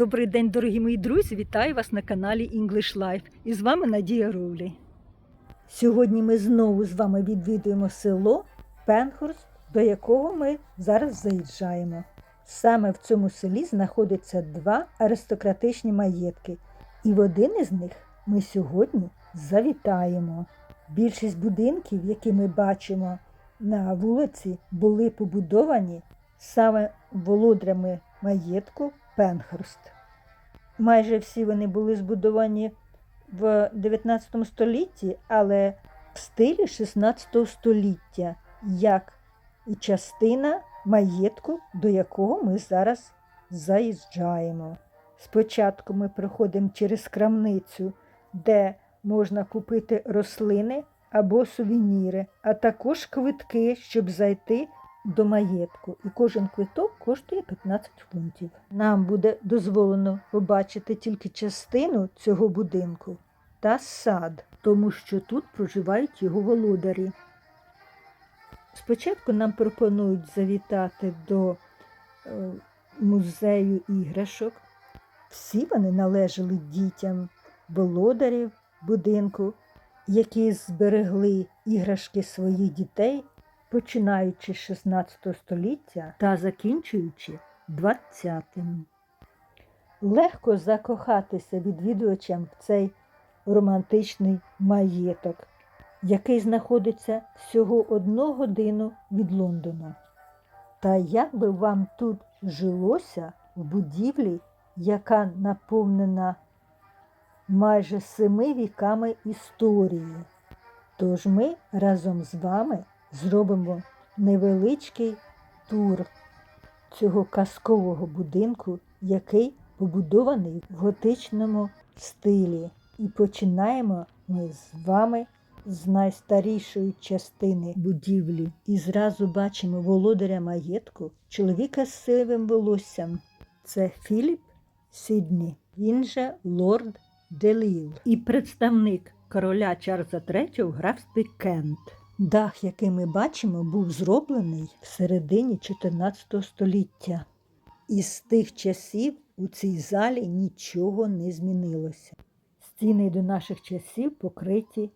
Добрий день, дорогі мої друзі! Вітаю вас на каналі English Life. І з вами Надія Роулі. Сьогодні ми знову з вами відвідуємо село Пенхурст, до якого ми зараз заїжджаємо. Саме в цьому селі знаходяться два аристократичні маєтки, і в один із них ми сьогодні завітаємо. Більшість будинків, які ми бачимо на вулиці, були побудовані саме володарями маєтку Пенхурст. Майже всі вони були збудовані в 19 столітті, але в стилі 16 століття, як і частина маєтку, до якого ми зараз заїжджаємо. Спочатку ми проходимо через крамницю, де можна купити рослини або сувеніри, а також квитки, щоб зайти до маєтку. І кожен квиток коштує 15 фунтів. Нам буде дозволено побачити тільки частину цього будинку та сад, тому що тут проживають його володарі. Спочатку нам пропонують завітати до е, музею іграшок. Всі вони належали дітям володарів будинку, які зберегли іграшки своїх дітей, починаючи з 16 століття та закінчуючи 20-м. Легко закохатися відвідувачам в цей романтичний маєток, який знаходиться всього одну годину від Лондона. Та як би вам тут жилося в будівлі, яка наповнена майже семи віками історії. Тож ми разом з вами зробимо невеличкий тур цього казкового будинку, який побудований в готичному стилі. І починаємо ми з вами з найстарішої частини будівлі. І зразу бачимо володаря маєтку, чоловіка з сивим волоссям. Це Філіп Сідні, він же лорд Деліл і представник короля Чарльза III графстві Кент. Дах, який ми бачимо, був зроблений в середині 14 століття. І з тих часів у цій залі нічого не змінилося. Стіни до наших часів покриті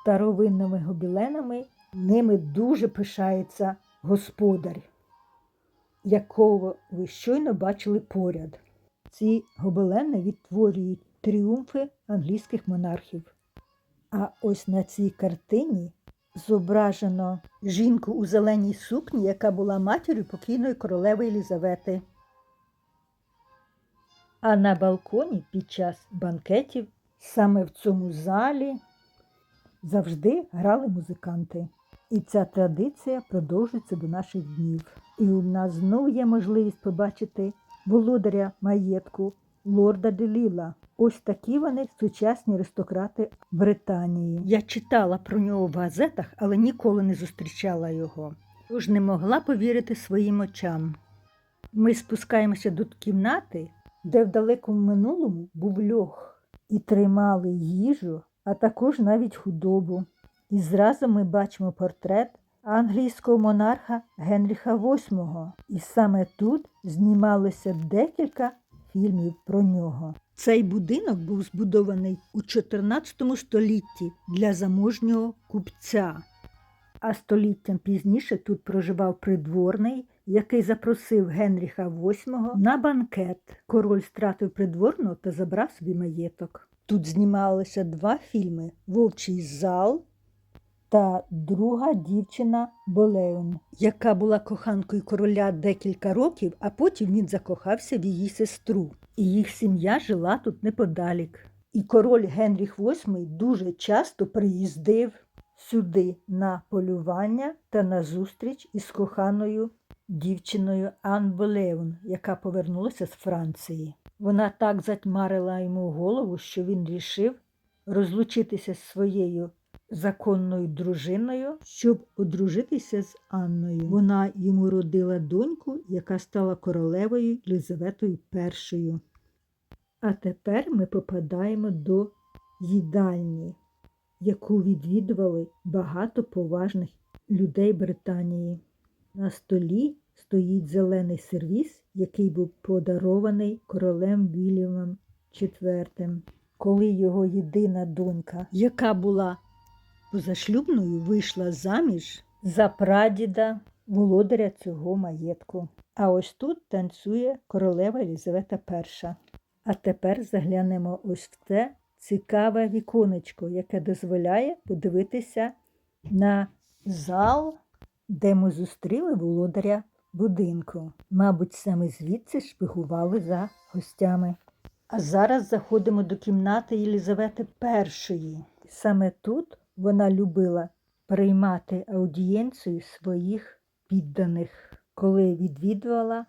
старовинними гобіленами, ними дуже пишається господар, якого ви щойно бачили поряд. Ці гобелени відтворюють тріумфи англійських монархів. А ось на цій картині зображено жінку у зеленій сукні, яка була матір'ю покійної королеви Елізавети. А на балконі під час банкетів саме в цьому залі завжди грали музиканти. І ця традиція продовжується до наших днів. І у нас знову є можливість побачити володаря маєтку лорда Деліла. Ось такі вони сучасні аристократи Британії. Я читала про нього в газетах, але ніколи не зустрічала його. Тож не могла повірити своїм очам. Ми спускаємося до кімнати, де в далекому минулому був льох, і тримали їжу, а також навіть худобу. І зразу ми бачимо портрет англійського монарха Генріха VIII. І саме тут знімалося декілька фільмів про нього. Цей будинок був збудований у 14 столітті для заможнього купця. А століттям пізніше тут проживав придворний, який запросив Генріха VIII на банкет. Король стратив придворного та забрав собі маєток. Тут знімалися два фільми Вовчий зал та друга дівчина Болеун, яка була коханкою короля декілька років, а потім він закохався в її сестру. І їх сім'я жила тут неподалік. І король Генріх VIII дуже часто приїздив сюди на полювання та на зустріч із коханою дівчиною Ан Болеун, яка повернулася з Франції. Вона так затьмарила йому голову, що він рішив розлучитися з своєю законною дружиною, щоб одружитися з Анною. Вона йому родила доньку, яка стала королевою Єлизаветою І. А тепер ми попадаємо до їдальні, яку відвідували багато поважних людей Британії. На столі стоїть зелений сервіс, який був подарований королем Вільямом IV, коли його єдина донька, яка була позашлюбною, вийшла заміж за прадіда володаря цього маєтку. А ось тут танцює королева Єлизавета І. А тепер заглянемо ось в те цікаве віконечко, яке дозволяє подивитися на зал, де ми зустріли володаря будинку. Мабуть, саме звідси шпигували за гостями. А зараз заходимо до кімнати Єлизавети І. Саме тут вона любила приймати аудієнцію своїх підданих, коли відвідувала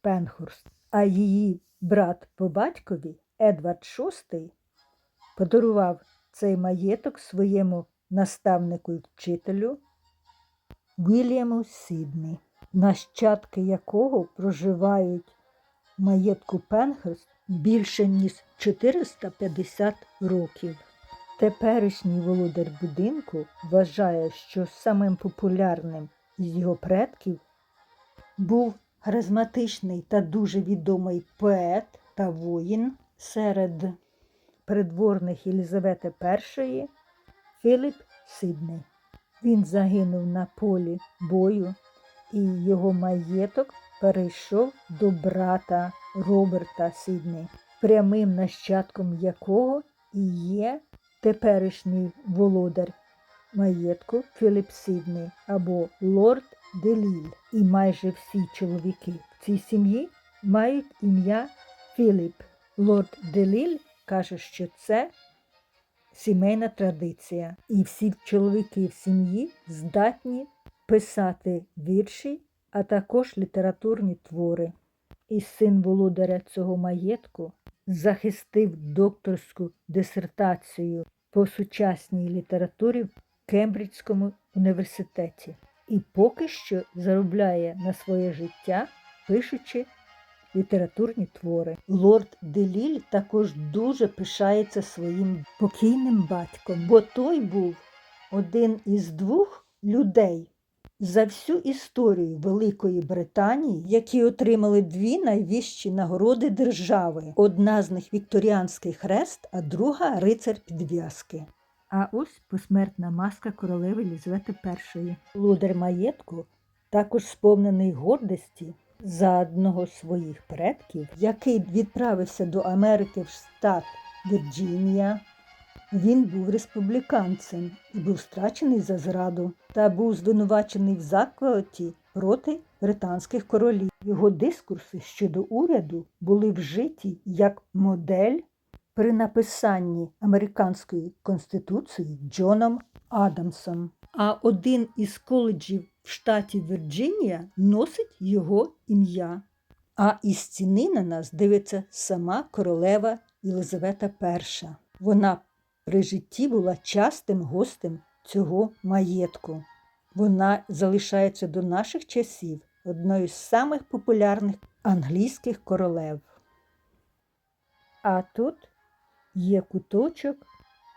Пенхурст. А її брат по батькові Едвард VI подарував цей маєток своєму наставнику і вчителю Вільяму Сідні, нащадки якого проживають в маєтку Пенхерст більше ніж 450 років. Теперішній володар будинку вважає, що самим популярним із його предків був харизматичний та дуже відомий поет та воїн серед придворних Єлизавети І Філіп Сиднey. Він загинув на полі бою, і його маєток перейшов до брата Роберта Сиднey, прямим нащадком якого і є теперішній володар маєтку Філіп Сиднey або Лорд Деліль. І майже всі чоловіки в цій сім'ї мають ім'я Філіп. Лорд Деліль каже, що це сімейна традиція, і всі чоловіки в сім'ї здатні писати вірші, а також літературні твори. І син володаря цього маєтку захистив докторську дисертацію по сучасній літературі в Кембриджському університеті і поки що заробляє на своє життя, пишучи літературні твори. Лорд Деліль також дуже пишається своїм покійним батьком, бо той був один із двох людей за всю історію Великої Британії, які отримали дві найвищі нагороди держави. Одна з них Вікторіанський хрест, а друга рицар підв'язки. А ось посмертна маска королеви Єлизавети І. Лудар маєтку також сповнений гордості за одного з своїх предків, який відправився до Америки в штат Вірджинія. Він був республіканцем і був страчений за зраду та був звинувачений в заколоті проти британських королів. Його дискурси щодо уряду були вжиті як модель при написанні американської конституції Джоном Адамсом. А один із коледжів в штаті Вірджинія носить його ім'я. А із стіни на нас дивиться сама королева Єлизавета І. Вона при житті була частим гостем цього маєтку. Вона залишається до наших часів одною з самих популярних англійських королев. А тут є куточок,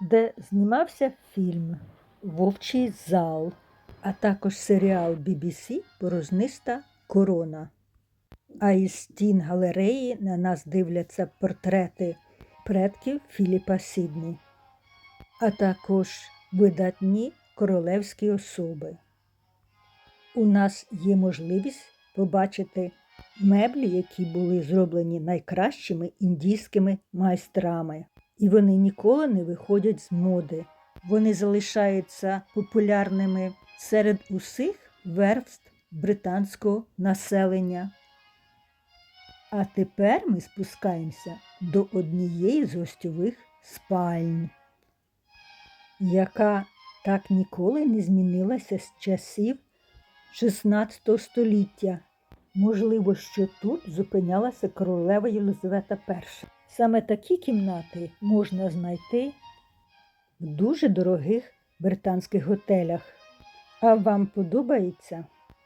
де знімався фільм Вовчий зал, а також серіал BBC Порожниста корона. А із стін галереї на нас дивляться портрети предків Філіпа Сідні, а також видатні королевські особи. У нас є можливість побачити меблі, які були зроблені найкращими індійськими майстрами, і вони ніколи не виходять з моди. Вони залишаються популярними серед усіх верств британського населення. А тепер ми спускаємося до однієї з гостьових спальń, яка так ніколи не змінилася з часів 16 століття. Можливо, що тут зупинялася королева Єлизавета І. Саме такі кімнати можна знайти в дуже дорогих британських готелях. А вам подобається?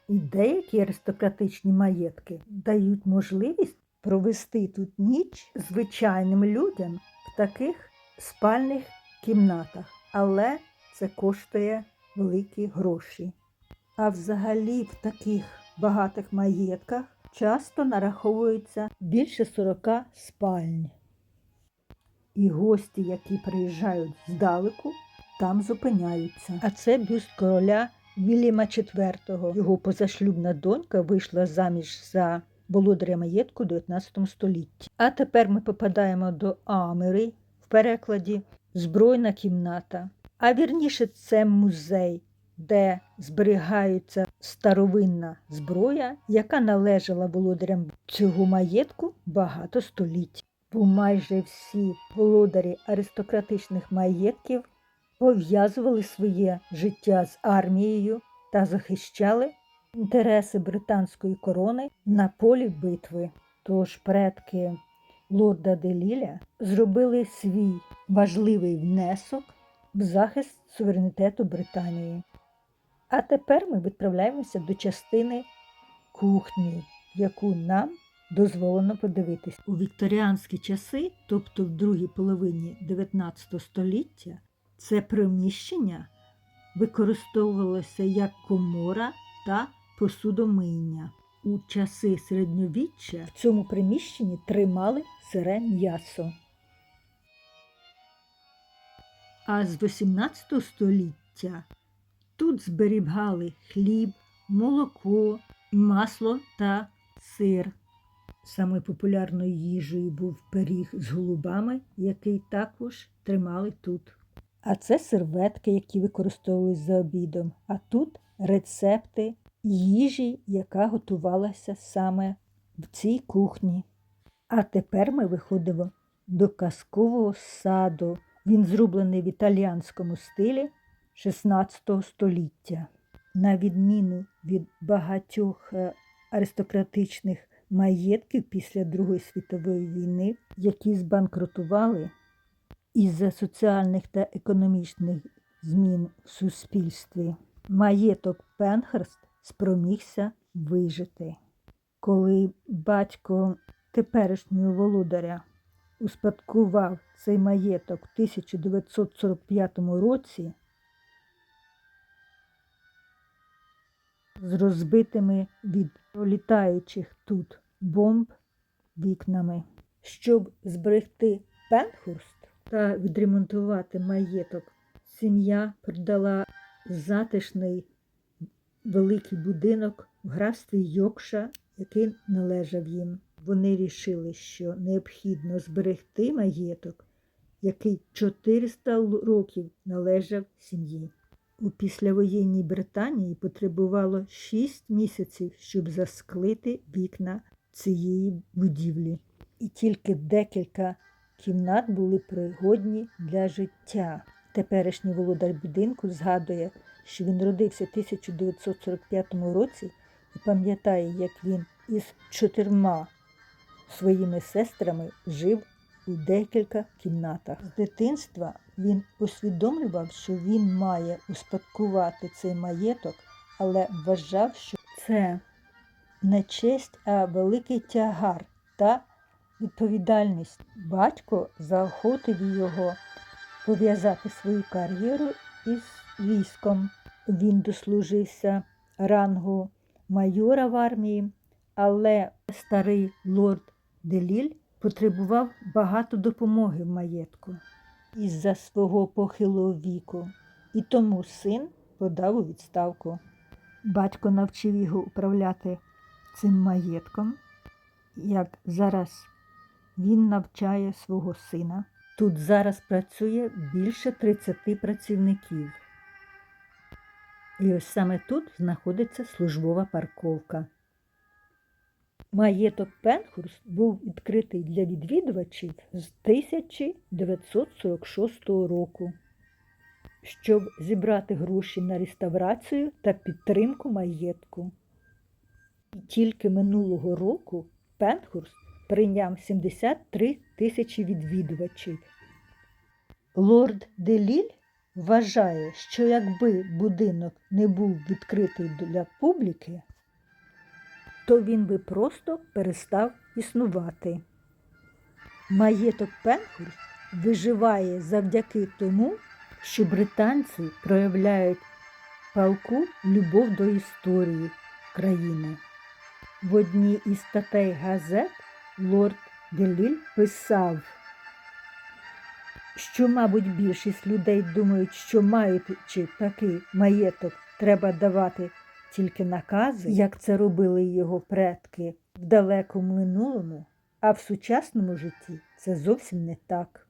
І деякі аристократичні маєтки дають можливість провести тут ніч звичайним людям в таких спальних кімнатах, але це коштує великі гроші. А взагалі в таких багатих маєтках часто нараховується більше 40 спальень. І гості, які приїжджають здалеку, там зупиняються. А це бюст короля Вільяма IV. Його позашлюбна донька вийшла заміж за володаря маєтку у 19 столітті. А тепер ми попадаємо до Амери в перекладі Збройна кімната. А вірніше, це музей, де зберігається старовинна зброя, яка належала володарям цього маєтку багато століть. Бо майже всі володарі аристократичних маєтків пов'язували своє життя з армією та захищали інтереси британської корони на полі битви. Тож предки лорда Деліля зробили свій важливий внесок в захист суверенітету Британії. А тепер ми відправляємося до частини кухні, яку нам дозволено подивитись. У вікторіанські часи, тобто в другій половині 19 століття, це приміщення використовувалося як комора та посудомийня. У часи середньовіччя в цьому приміщенні тримали сире м'ясо. А з 18 століття тут зберігали хліб, молоко, масло та сир. Саме популярною їжею був пиріг з голубами, який також тримали тут. А це серветки, які використовують за обідом. А тут рецепти їжі, яка готувалася саме в цій кухні. А тепер ми виходимо до казкового саду. Він зроблений в італіянському стилі 16 століття. На відміну від багатьох е, аристократичних маєтків після Другої світової війни, які збанкрутували із-за соціальних та економічних змін в суспільстві, маєток Пенхерст спромігся вижити. Коли батько теперішнього володаря успадкував цей маєток в 1945 році з розбитими від пролітаючих тут бомб вікнами. Щоб зберегти Пенхурст та відремонтувати маєток, сім'я продала затишний великий будинок в графстві Йокша, який належав їм. Вони рішили, що необхідно зберегти маєток, який 400 років належав сім'ї. У післявоєнній Британії потребувало 6 місяців, щоб засклити вікна цієї будівлі. І тільки декілька кімнат були пригодні для життя. Теперішній володар будинку згадує, що він родився в 1945 році і пам'ятає, як він із чотирма своїми сестрами жив у декілька кімнатах. З дитинства він усвідомлював, що він має успадкувати цей маєток, але вважав, що це не честь, а великий тягар та відповідальність. Батько заохотив його пов'язати свою кар'єру із військом. Він дослужився рангу майора в армії, але старий лорд Деліль потребував багато допомоги в маєтку із-за свого похилого віку, і тому син подав у відставку. Батько навчив його управляти цим маєтком, як зараз він навчає свого сина. Тут зараз працює більше 30 працівників. І ось саме тут знаходиться службова парковка. Маєток Пенхурст був відкритий для відвідувачів з 1946 року, щоб зібрати гроші на реставрацію та підтримку маєтку. І тільки минулого року Пенхурст прийняв 73 тисячі відвідувачів. Лорд Деліль вважає, що якби будинок не був відкритий для публіки, то він би просто перестав існувати. Маєток Пенхурст виживає завдяки тому, що британці проявляють палку любов до історії країни. В одній із статей газет лорд Деліль писав, що, мабуть, більшість людей думають, що маючи такий маєток, треба давати тільки накази, як це робили його предки в далекому минулому, а в сучасному житті це зовсім не так.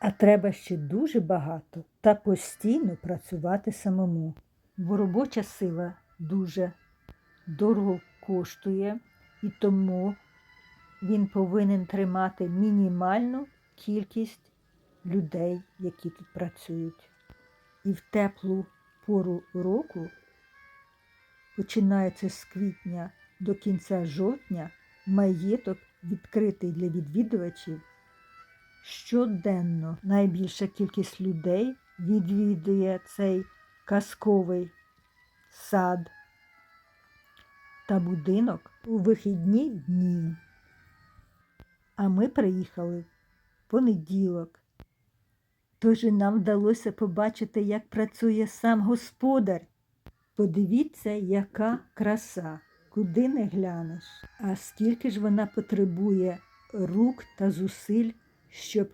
А треба ще дуже багато та постійно працювати самому. Бо робоча сила дуже дорого коштує, і тому він повинен тримати мінімальну кількість людей, які тут працюють. І в теплу пору року, починається з квітня до кінця жовтня, маєток відкритий для відвідувачів. Щоденно найбільша кількість людей відвідує цей казковий сад та будинок у вихідні дні. А ми приїхали в понеділок. Тож і нам вдалося побачити, як працює сам господар. Подивіться, яка краса, куди не глянеш. А скільки ж вона потребує рук та зусиль, щоб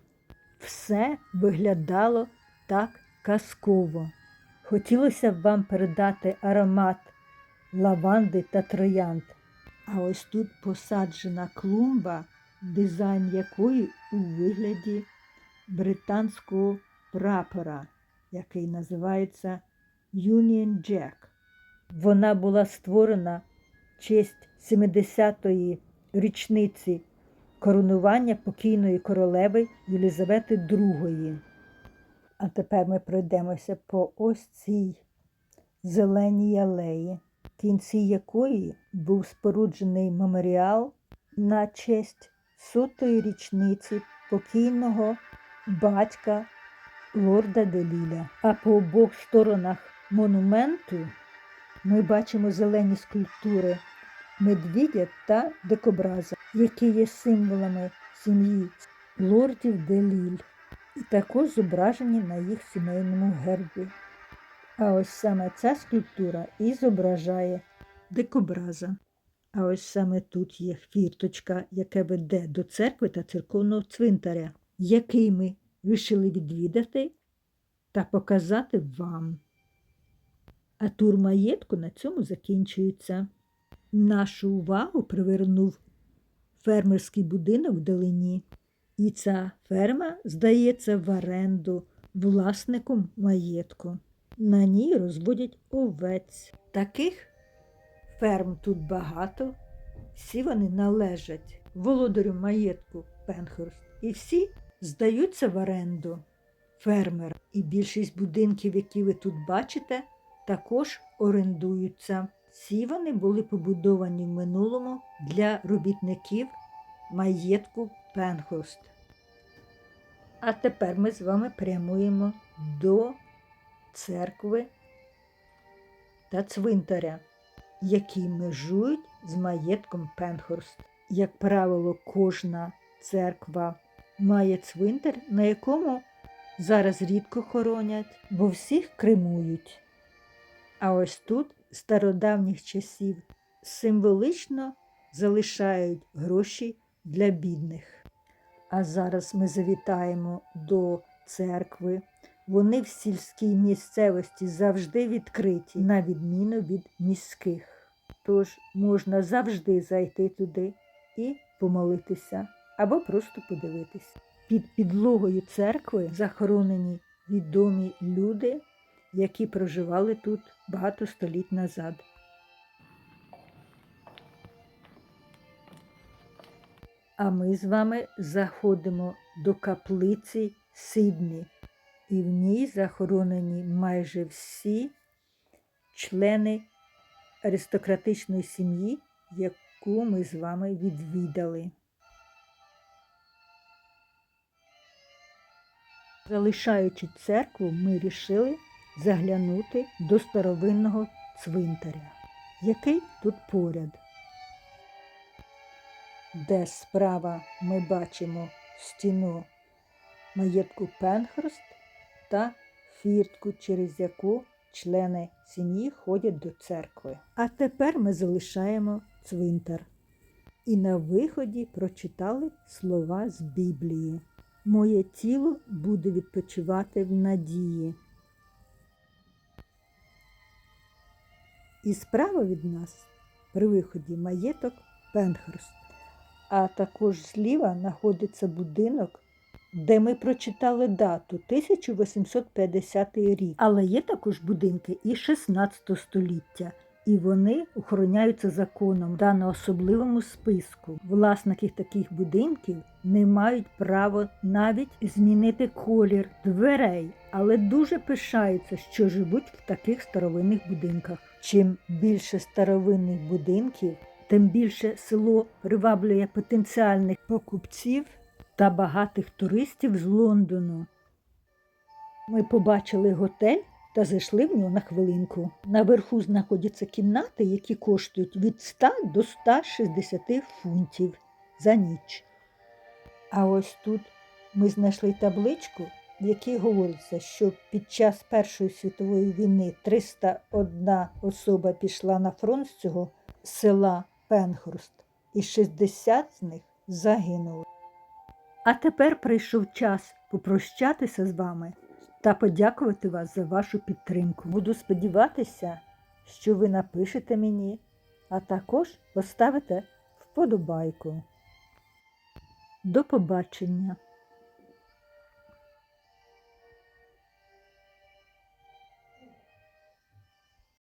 все виглядало так казково. Хотілося б вам передати аромат лаванди та троянд. А ось тут посаджена клумба, дизайн якої у вигляді британського прапора, який називається Union Jack. Вона була створена в честь 70-ї річниці коронування покійної королеви Єлизавети II. А тепер ми пройдемося по ось цій зеленій алеї, в кінці якої був споруджений меморіал на честь сотої річниці покійного батька лорда Деліля. А по обох сторонах монументу ми бачимо зелені скульптури медвідя та дикобраза, які є символами сім'ї лордів Деліль, і також зображені на їх сімейному гербі. А ось саме ця скульптура і зображає дикобраза. А ось саме тут є фірточка, яка веде до церкви та церковного цвинтаря, який ми вирішили відвідати та показати вам. А тур маєтку на цьому закінчується. Нашу увагу привернув фермерський будинок вдалині, і ця ферма здається в оренду власником маєтку. На ній розводять овець. Таких ферм тут багато, всі вони належать володарю маєтку Пенхорст, і всі здаються в оренду фермер. І більшість будинків, які ви тут бачите, також орендуються. Всі вони були побудовані в минулому для робітників маєтку Пенхост. А тепер ми з вами прямуємо до церкви та цвинтаря, які межують з маєтком Пенхорст. Як правило, кожна церква має цвинтар, на якому зараз рідко хоронять, бо всіх кремують. А ось тут стародавніх часів символично залишають гроші для бідних. А зараз ми завітаємо до церкви. Вони в сільській місцевості завжди відкриті, на відміну від міських. Тож можна завжди зайти туди і помолитися або просто подивитися. Під підлогою церкви захоронені відомі люди, які проживали тут багато століть назад. А ми з вами заходимо до каплиці Сидні, і в ній захоронені майже всі члени аристократичної сім'ї, яку ми з вами відвідали. Залишаючи церкву, ми рішили заглянути до старовинного цвинтаря, який тут поряд. Де справа ми бачимо стіну маєтку Пенхерст та фіртку, через яку члени сім'ї ходять до церкви. А тепер ми залишаємо цвинтар. І на виході прочитали слова з Біблії. Моє тіло буде відпочивати в надії. І справа від нас при виході маєток Пенхерст. А також зліва знаходиться будинок, де ми прочитали дату 1850 рік. Але є також будинки і 16 століття, і вони охороняються законом та на особливому списку. Власники таких будинків не мають права навіть змінити колір дверей, але дуже пишаються, що живуть в таких старовинних будинках. Чим більше старовинних будинків, тим більше село приваблює потенціальних покупців та багатих туристів з Лондону. Ми побачили готель та зайшли в нього на хвилинку. Наверху знаходяться кімнати, які коштують від 100 до 160 фунтів за ніч. А ось тут ми знайшли табличку, в якій говориться, що під час Першої світової війни 301 особа пішла на фронт з цього села Пенхурст, і 60 з них загинули. А тепер прийшов час попрощатися з вами та подякувати вас за вашу підтримку. Буду сподіватися, що ви напишете мені, а також поставите вподобайку. До побачення!